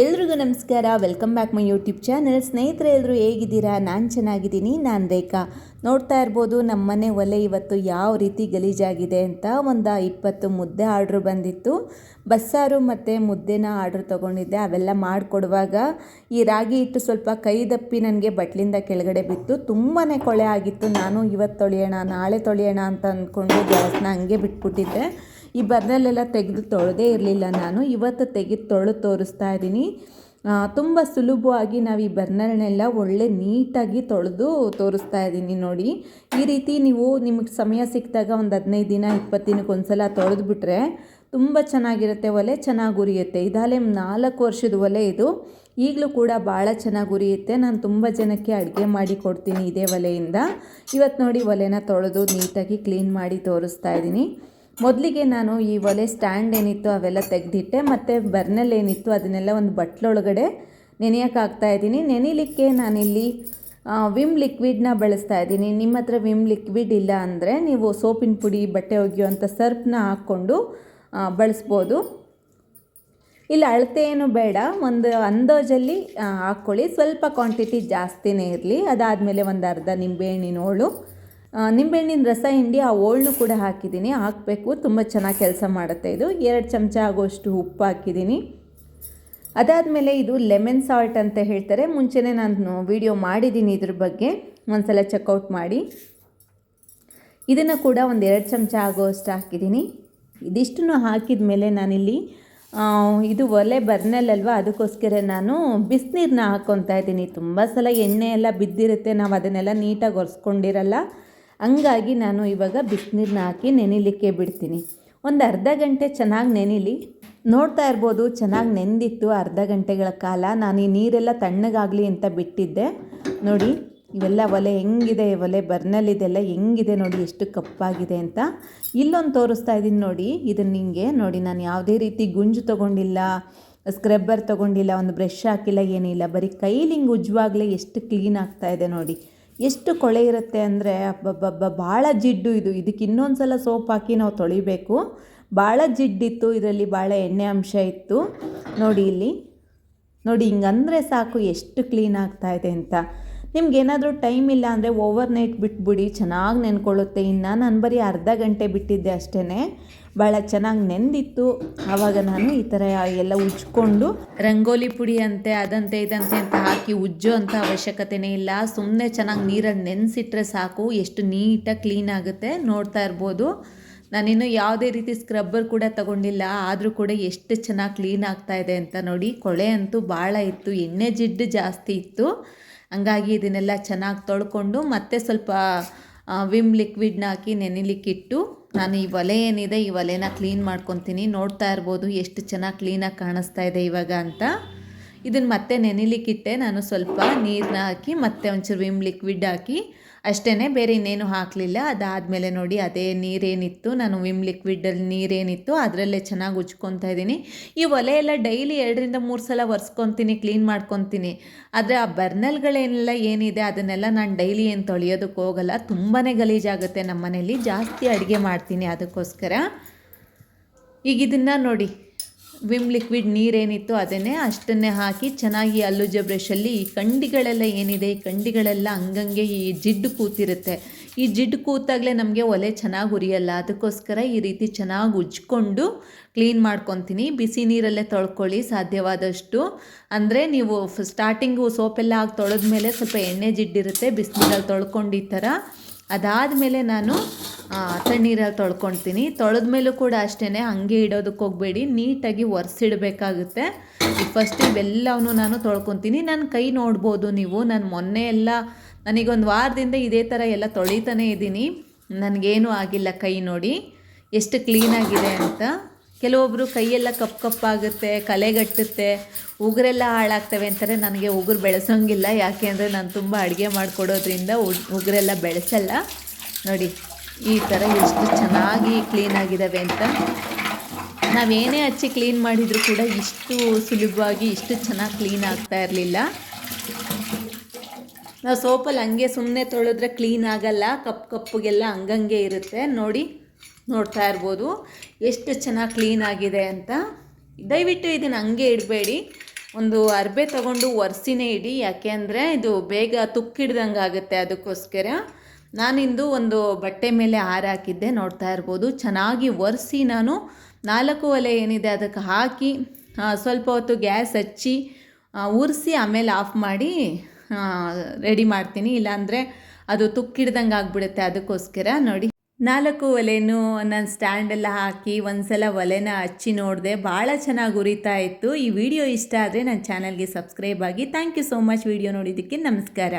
ಎಲ್ರಿಗೂ ನಮಸ್ಕಾರ. Welcome back my YouTube channel ಸ್ನೇಹಿತರೆ ಎಲ್ಲರೂ ಹೇಗಿದ್ದೀರಾ? ನಾನು ಚೆನ್ನಾಗಿದ್ದೀನಿ. ನಾನು ರೇಖಾ. ನೋಡ್ತಾ ಇರ್ಬೋದು ನಮ್ಮನೆ ಒಲೆ ಇವತ್ತು ಯಾವ ರೀತಿ ಗಲೀಜಾಗಿದೆ ಅಂತ ಒಂದು ಇಪ್ಪತ್ತು ಮುದ್ದೆ ಆರ್ಡ್ರ್ ಬಂದಿತ್ತು. ಬಸ್ಸಾರು ಮತ್ತು ಮುದ್ದೆನ ಆರ್ಡ್ರ್ ತೊಗೊಂಡಿದ್ದೆ. ಅವೆಲ್ಲ ಮಾಡಿಕೊಡುವಾಗ ಈ ರಾಗಿ ಹಿಟ್ಟು ಸ್ವಲ್ಪ ಕೈ ದಪ್ಪಿ ನನಗೆ ಬಟ್ಲಿಂದ ಕೆಳಗಡೆ ಬಿತ್ತು. ತುಂಬಾ ಕೊಳೆ ಆಗಿತ್ತು. ನಾನು ಇವತ್ತು ತೊಳೆಯೋಣ, ನಾಳೆ ತೊಳೆಯೋಣ ಅಂತ ಅಂದ್ಕೊಂಡು ಗ್ಯಾಸ್ನ ಹಂಗೆ ಬಿಟ್ಬಿಟ್ಟಿದ್ದೆ. ಈ ಬರ್ನಲ್ಲೆಲ್ಲ ತೆಗೆದು ತೊಳೆದೇ ಇರಲಿಲ್ಲ ನಾನು. ಇವತ್ತು ತೆಗೆದು ತೊಳೆದು ತೋರಿಸ್ತಾ ಇದ್ದೀನಿ. ತುಂಬ ಸುಲಭವಾಗಿ ನಾವು ಈ ಬರ್ನರ್ನೆಲ್ಲ ಒಳ್ಳೆ ನೀಟಾಗಿ ತೊಳೆದು ತೋರಿಸ್ತಾ ಇದ್ದೀನಿ ನೋಡಿ. ಈ ರೀತಿ ನೀವು ನಿಮಗೆ ಸಮಯ ಸಿಕ್ಕಿದಾಗ ಒಂದು ಹದಿನೈದು ದಿನ, ಇಪ್ಪತ್ತು ದಿನಕ್ಕೆ ಒಂದು ಸಲ ತೊಳೆದ್ಬಿಟ್ರೆ ತುಂಬ ಚೆನ್ನಾಗಿರುತ್ತೆ ಒಲೆ, ಚೆನ್ನಾಗಿ ಉರಿಯುತ್ತೆ. ಇದಾಲೆ ನಾಲ್ಕು ವರ್ಷದ ಒಲೆ ಇದು. ಈಗಲೂ ಕೂಡ ಭಾಳ ಚೆನ್ನಾಗಿ ಉರಿಯುತ್ತೆ. ನಾನು ತುಂಬ ಜನಕ್ಕೆ ಅಡುಗೆ ಮಾಡಿ ಕೊಡ್ತೀನಿ ಇದೇ ಒಲೆಯಿಂದ. ಇವತ್ತು ನೋಡಿ ಒಲೆನ ತೊಳೆದು ನೀಟಾಗಿ ಕ್ಲೀನ್ ಮಾಡಿ ತೋರಿಸ್ತಾ ಇದ್ದೀನಿ. ಮೊದಲಿಗೆ ನಾನು ಈ ಒಲೆ ಸ್ಟ್ಯಾಂಡ್ ಏನಿತ್ತು ಅವೆಲ್ಲ ತೆಗೆದಿಟ್ಟೆ, ಮತ್ತು ಬರ್ನಲ್ ಏನಿತ್ತು ಅದನ್ನೆಲ್ಲ ಒಂದು ಬಟ್ಲೊಳಗಡೆ ನೆನೆಯೋಕ್ಕಾಗ್ತಾ ಇದ್ದೀನಿ. ನೆನಿಲಿಕ್ಕೆ ನಾನಿಲ್ಲಿ ವಿಮ್ ಲಿಕ್ವಿಡ್ನ ಬಳಸ್ತಾ ಇದ್ದೀನಿ. ನಿಮ್ಮ ಹತ್ರ ವಿಮ್ ಲಿಕ್ವಿಡ್ ಇಲ್ಲ ಅಂದರೆ ನೀವು ಸೋಪಿನ ಪುಡಿ, ಬಟ್ಟೆ ಒಗೆಯುವಂಥ ಸರ್ಪ್ನ ಹಾಕ್ಕೊಂಡು ಬಳಸ್ಬೋದು. ಇಲ್ಲ, ಅಳತೆ ಏನು ಬೇಡ. ಒಂದು ಅಂದಾಜಲ್ಲಿ ಹಾಕ್ಕೊಳ್ಳಿ. ಸ್ವಲ್ಪ ಕ್ವಾಂಟಿಟಿ ಜಾಸ್ತಿನೇ ಇರಲಿ. ಅದಾದಮೇಲೆ ಒಂದು ಅರ್ಧ ನಿಂಬೆಹಣ್ಣಿನ ಹೋಳು ನಿಂಬೆಹಣ್ಣಿನ ರಸ ಹಿಂಡಿ ಆ ಓಳ್ನು ಕೂಡ ಹಾಕಿದ್ದೀನಿ. ಹಾಕಬೇಕು. ತುಂಬ ಚೆನ್ನಾಗಿ ಕೆಲಸ ಮಾಡುತ್ತೆ ಇದು. ಎರಡು ಚಮಚ ಆಗೋಷ್ಟು ಉಪ್ಪು ಹಾಕಿದ್ದೀನಿ. ಅದಾದಮೇಲೆ ಇದು ಲೆಮನ್ ಸಾಲ್ಟ್ ಅಂತ ಹೇಳ್ತಾರೆ. ಮುಂಚೆನೇ ನಾನು ವಿಡಿಯೋ ಮಾಡಿದ್ದೀನಿ ಇದ್ರ ಬಗ್ಗೆ. ಒಂದು ಸಲ ಚೆಕ್ಔಟ್ ಮಾಡಿ. ಇದನ್ನು ಕೂಡ ಒಂದು ಎರಡು ಚಮಚ ಆಗೋಷ್ಟು ಹಾಕಿದ್ದೀನಿ. ಇದಿಷ್ಟನ್ನು ಹಾಕಿದ ಮೇಲೆ ನಾನಿಲ್ಲಿ ಇದು ಒಲೆ ಬರ್ನಲ್ಲಲ್ವ? ಅದಕ್ಕೋಸ್ಕರ ನಾನು ಬಿಸಿನೀರನ್ನ ಹಾಕ್ಕೊತಾ ಇದ್ದೀನಿ. ತುಂಬ ಸಲ ಎಣ್ಣೆ ಎಲ್ಲ ಬಿದ್ದಿರುತ್ತೆ. ನಾವು ಅದನ್ನೆಲ್ಲ ನೀಟಾಗಿ ಒರೆಸ್ಕೊಂಡಿರಲ್ಲ. ಹಂಗಾಗಿ ನಾನು ಇವಾಗ ಬಿಸಿನೀರನ್ನ ಹಾಕಿ ನೆನಿಲಿಕ್ಕೆ ಬಿಡ್ತೀನಿ. ಒಂದು ಅರ್ಧ ಗಂಟೆ ಚೆನ್ನಾಗಿ ನೆನಿಲಿ. ನೋಡ್ತಾ ಇರ್ಬೋದು, ಚೆನ್ನಾಗಿ ನೆಂದಿತ್ತು ಅರ್ಧ ಗಂಟೆಗಳ ಕಾಲ. ನಾನು ಈ ನೀರೆಲ್ಲ ತಣ್ಣಗಾಗಲಿ ಅಂತ ಬಿಟ್ಟಿದ್ದೆ. ನೋಡಿ, ಇವೆಲ್ಲ ಒಲೆ ಹೆಂಗಿದೆ, ಒಲೆ ಬರ್ನಲ್ಲಿದೆಲ್ಲ ಹೆಂಗಿದೆ ನೋಡಿ, ಎಷ್ಟು ಕಪ್ಪಾಗಿದೆ ಅಂತ. ಇಲ್ಲೊಂದು ತೋರಿಸ್ತಾ ಇದ್ದೀನಿ ನೋಡಿ ಇದನ್ನು ನಿಮಗೆ ನೋಡಿ, ನಾನು ಯಾವುದೇ ರೀತಿ ಗುಂಜು ತೊಗೊಂಡಿಲ್ಲ ಸ್ಕ್ರಬ್ಬರ್ ತೊಗೊಂಡಿಲ್ಲ, ಒಂದು ಬ್ರಷ್ ಹಾಕಿಲ್ಲ, ಏನಿಲ್ಲ. ಬರೀ ಕೈಲಿ ಹಿಂಗೆ ಉಜ್ವಾಗಲೇ ಎಷ್ಟು ಕ್ಲೀನ್ ಆಗ್ತಾ ಇದೆ ನೋಡಿ. ಎಷ್ಟು ಕೊಳೆ ಇರುತ್ತೆ ಅಂದರೆ ಅಬ್ಬಬ್ಬಬ್ಬ ಭಾಳ ಜಿಡ್ಡು ಇದು. ಇದಕ್ಕೆ ಇನ್ನೊಂದು ಸಲ ಸೋಪ್ ಹಾಕಿ ನಾವು ತೊಳಿಬೇಕು. ಭಾಳ ಜಿಡ್ಡಿತ್ತು, ಇದರಲ್ಲಿ ಭಾಳ ಎಣ್ಣೆ ಅಂಶ ಇತ್ತು. ನೋಡಿ ಇಲ್ಲಿ. ನೋಡಿ, ಹಿಂಗಂದರೆ ಸಾಕು, ಎಷ್ಟು ಕ್ಲೀನ್ ಆಗ್ತಾ ಇದೆ ಅಂತ. ನಿಮ್ಗೇನಾದರೂ ಟೈಮ್ ಇಲ್ಲ ಅಂದರೆ ಓವರ್ ನೈಟ್ ಬಿಟ್ಬಿಡಿ, ಚೆನ್ನಾಗಿ ನೆನ್ಕೊಳ್ಳುತ್ತೆ. ಇನ್ನು ನಾನು ಬರೀ ಅರ್ಧ ಗಂಟೆ ಬಿಟ್ಟಿದ್ದೆ ಅಷ್ಟೇ ಭಾಳ ಚೆನ್ನಾಗಿ ನೆಂದಿತ್ತು. ಆವಾಗ ನಾನು ಈ ಥರ ಎಲ್ಲ ಉಜ್ಕೊಂಡು ರಂಗೋಲಿ ಪುಡಿ ಅಂತೆ ಅದಂತೆ ಇದಂತೆ ಅಂತ ಹಾಕಿ ಉಜ್ಜೋ ಅಂತ ಅವಶ್ಯಕತೆನೇ ಇಲ್ಲ. ಸುಮ್ಮನೆ ಚೆನ್ನಾಗಿ ನೀರಲ್ಲಿ ನೆನೆಸಿಟ್ರೆ ಸಾಕು. ಎಷ್ಟು ನೀಟಾಗಿ ಕ್ಲೀನ್ ಆಗುತ್ತೆ ನೋಡ್ತಾ ಇರ್ಬೋದು. ನಾನಿನ್ನು ಯಾವುದೇ ರೀತಿ ಸ್ಕ್ರಬ್ಬರ್ ಕೂಡ ತಗೊಂಡಿಲ್ಲ. ಆದರೂ ಕೂಡ ಎಷ್ಟು ಚೆನ್ನಾಗಿ ಕ್ಲೀನ್ ಆಗ್ತಾ ಇದೆ ಅಂತ ನೋಡಿ. ಕೊಳೆ ಅಂತೂ ಭಾಳ ಇತ್ತು. ಎಣ್ಣೆ ಜಿಡ್ಡು ಜಾಸ್ತಿ ಇತ್ತು. ಹಂಗಾಗಿ ಇದನ್ನೆಲ್ಲ ಚೆನ್ನಾಗಿ ತೊಳ್ಕೊಂಡು ಮತ್ತೆ ಸ್ವಲ್ಪ ವಿಮ್ ಲಿಕ್ವಿಡ್ನ ಹಾಕಿ ನೆನಿಲಿಕ್ಕಿಟ್ಟು ನಾನು ಈ ಒಲೆ ಏನಿದೆ ಈ ಒಲೆನ ಕ್ಲೀನ್ ಮಾಡ್ಕೊತೀನಿ. ನೋಡ್ತಾ ಇರ್ಬೋದು ಎಷ್ಟು ಚೆನ್ನಾಗಿ ಕ್ಲೀನಾಗಿ ಕಾಣಿಸ್ತಾ ಇದೆ ಇವಾಗ ಅಂತ. ಇದನ್ನು ಮತ್ತೆ ನೆನಿಲಿಕ್ಕಿಟ್ಟೆ. ನಾನು ಸ್ವಲ್ಪ ನೀರನ್ನ ಹಾಕಿ, ಮತ್ತೆ ಒಂಚೂರು ವಿಮ್ ಲಿಕ್ವಿಡ್ ಹಾಕಿ ಅಷ್ಟೇ ಬೇರೆ ಇನ್ನೇನು ಹಾಕಲಿಲ್ಲ. ಅದಾದಮೇಲೆ ನೋಡಿ, ಅದೇ ನೀರೇನಿತ್ತು. ನಾನು ವಿಮ್ ಲಿಕ್ವಿಡಲ್ಲಿ ನೀರೇನಿತ್ತು. ಅದರಲ್ಲೇ ಚೆನ್ನಾಗಿ ಉಜ್ಕೊತಾ ಇದ್ದೀನಿ. ಈ ಒಲೆ ಎಲ್ಲ ಡೈಲಿ ಎರಡರಿಂದ ಮೂರು ಸಲ ಒರೆಸ್ಕೊತೀನಿ, ಕ್ಲೀನ್ ಮಾಡ್ಕೊತೀನಿ. ಆದರೆ ಆ ಬರ್ನಲ್ಗಳೇನೆಲ್ಲ ಏನಿದೆ, ಅದನ್ನೆಲ್ಲ ನಾನು ಡೈಲಿ ಏನು ತೊಳೆಯೋದಕ್ಕೆ ಹೋಗಲ್ಲ. ತುಂಬಾ ಗಲೀಜಾಗುತ್ತೆ ನಮ್ಮ ಮನೇಲಿ ಜಾಸ್ತಿ ಅಡುಗೆ ಮಾಡ್ತೀನಿ ಅದಕ್ಕೋಸ್ಕರ. ಈಗ ಇದನ್ನು ನೋಡಿ. ವಿಮ್ ಲಿಕ್ವಿಡ್ ನೀರೇನಿತ್ತು ಅದನ್ನೇ ಅಷ್ಟನ್ನೇ ಹಾಕಿ ಚೆನ್ನಾಗಿ ಅಲ್ಲುಜ ಬ್ರಷಲ್ಲಿ ಈ ಕಂಡಿಗಳೆಲ್ಲ ಏನಿದೆ, ಈ ಕಂಡಿಗಳೆಲ್ಲ ಹಂಗಂಗೆ ಈ ಜಿಡ್ಡು ಕೂತಿರುತ್ತೆ. ಈ ಜಿಡ್ಡು ಕೂತಾಗಲೇ ನಮಗೆ ಒಲೆ ಚೆನ್ನಾಗಿ ಉರಿಯಲ್ಲ. ಅದಕ್ಕೋಸ್ಕರ ಈ ರೀತಿ ಚೆನ್ನಾಗಿ ಉಜ್ಕೊಂಡು ಕ್ಲೀನ್ ಮಾಡ್ಕೊತೀನಿ. ಬಿಸಿ ನೀರಲ್ಲೇ ತೊಳ್ಕೊಳ್ಳಿ, ಸಾಧ್ಯವಾದಷ್ಟು. ಅಂದರೆ ನೀವು ಸ್ಟಾರ್ಟಿಂಗು ಸೋಪೆಲ್ಲ ಹಾಕಿ ತೊಳೆದ್ಮೇಲೆ ಸ್ವಲ್ಪ ಎಣ್ಣೆ ಜಿಡ್ಡಿರುತ್ತೆ, ಬಿಸಿನೀರಲ್ಲಿ ತೊಳ್ಕೊಂಡು ಈ ಥರ ಅದಾದಮೇಲೆ ನಾನು ತಣ್ಣೀರಲ್ಲಿ ತೊಳ್ಕೊಳ್ತೀನಿ ತೊಳೆದ ಮೇಲೂ ಕೂಡ ಅಷ್ಟೇ ಹಾಗೆ ಇಡೋದಕ್ಕೆ ಹೋಗಬೇಡಿ. ನೀಟಾಗಿ ಒರೆಸಿಡಬೇಕಾಗುತ್ತೆ. ಫಸ್ಟ್ ಇವೆಲ್ಲವನ್ನು ನಾನು ತೊಳ್ಕೊತೀನಿ. ನನ್ನ ಕೈ ನೋಡ್ಬೋದು ನೀವು. ನಾನು ಮೊನ್ನೆ ಎಲ್ಲ, ನನಗೊಂದು ವಾರದಿಂದ ಇದೇ ಥರ ಎಲ್ಲ ತೊಳಿತಾನೇ ಇದ್ದೀನಿ. ನನಗೇನೂ ಆಗಿಲ್ಲ ಕೈ ನೋಡಿ. ಎಷ್ಟು ಕ್ಲೀನಾಗಿದೆ ಅಂತ. ಕೆಲವೊಬ್ಬರು ಕೈಯೆಲ್ಲ ಕಪ್ಪು ಕಪ್ಪಾಗುತ್ತೆ, ಕಲೆಗಟ್ಟುತ್ತೆ, ಉಗುರೆಲ್ಲ ಹಾಳಾಗ್ತವೆ ಅಂತಾರೆ. ನನಗೆ ಉಗುರು ಬೆಳೆಸೋಂಗಿಲ್ಲ. ಯಾಕೆ ಅಂದರೆ ನಾನು ತುಂಬ ಅಡುಗೆ ಮಾಡಿಕೊಡೋದ್ರಿಂದ ಉಗುರೆಲ್ಲ ಬೆಳೆಸಲ್ಲ. ನೋಡಿ, ಈ ಥರ ಎಷ್ಟು ಚೆನ್ನಾಗಿ ಕ್ಲೀನ್ ಆಗಿದ್ದಾವೆ ಅಂತ. ನಾವೇನೇ ಹಚ್ಚಿ ಕ್ಲೀನ್ ಮಾಡಿದರೂ ಕೂಡ ಇಷ್ಟು ಸುಲಭವಾಗಿ, ಇಷ್ಟು ಚೆನ್ನಾಗಿ ಕ್ಲೀನ್ ಆಗ್ತಾ ಇರಲಿಲ್ಲ. ನಾವು ಸೋಪಲ್ಲಿ ಹಂಗೆ ಸುಮ್ಮನೆ ತೊಳೆದ್ರೆ ಕ್ಲೀನ್ ಆಗಲ್ಲ. ಕಪ್ಪು ಕಪ್ಪುಗೆಲ್ಲ ಹಂಗಂಗೆ ಇರುತ್ತೆ. ನೋಡಿ ನೋಡ್ತಾ ಇರ್ಬೋದು. ಎಷ್ಟು ಚೆನ್ನಾಗಿ ಕ್ಲೀನ್ ಆಗಿದೆ ಅಂತ. ದಯವಿಟ್ಟು ಇದನ್ನು ಹಂಗೆ ಇಡಬೇಡಿ. ಒಂದು ಅರ್ಬೆ ತಗೊಂಡು ಒರೆಸಿನೇ ಇಡಿ. ಯಾಕೆ ಅಂದರೆ ಇದು ಬೇಗ ತುಕ್ಕಿಡ್ದಂಗೆ ಆಗುತ್ತೆ ಅದಕ್ಕೋಸ್ಕರ. ನಾನಿಂದು ಒಂದು ಬಟ್ಟೆ ಮೇಲೆ ಹಾರಾಕಿದ್ದೆ ನೋಡ್ತಾ ಇರ್ಬೋದು. ಚೆನ್ನಾಗಿ ಒರೆಸಿ ನಾನು ನಾಲ್ಕು ಒಲೆ ಏನಿದೆ ಅದಕ್ಕೆ ಹಾಕಿ ಸ್ವಲ್ಪ ಹೊತ್ತು ಗ್ಯಾಸ್ ಹಚ್ಚಿ ಉರಿಸಿ ಆಮೇಲೆ ಆಫ್ ಮಾಡಿ ರೆಡಿ ಮಾಡ್ತೀನಿ. ಇಲ್ಲಾಂದರೆ ಅದು ತುಕ್ಕಿಡ್ದಂಗೆ ಆಗಿಬಿಡುತ್ತೆ ಅದಕ್ಕೋಸ್ಕರ. ನೋಡಿ. ನಾಲ್ಕು ಒಲೆನೂ ನಾನು ಸ್ಟ್ಯಾಂಡೆಲ್ಲ ಹಾಕಿ ಒಂದ್ಸಲ ಒಲೆನ ಹಚ್ಚಿ ನೋಡಿದೆ ಭಾಳ ಚೆನ್ನಾಗಿ ಉರಿತಾ ಇತ್ತು. ಈ ವಿಡಿಯೋ ಇಷ್ಟ ಆದರೆ ನನ್ನ ಚಾನಲ್ಗೆ ಸಬ್ಸ್ಕ್ರೈಬ್ ಆಗಿ. Thank you so much. Video ನೋಡಿದ್ದಕ್ಕೆ ನಮಸ್ಕಾರ.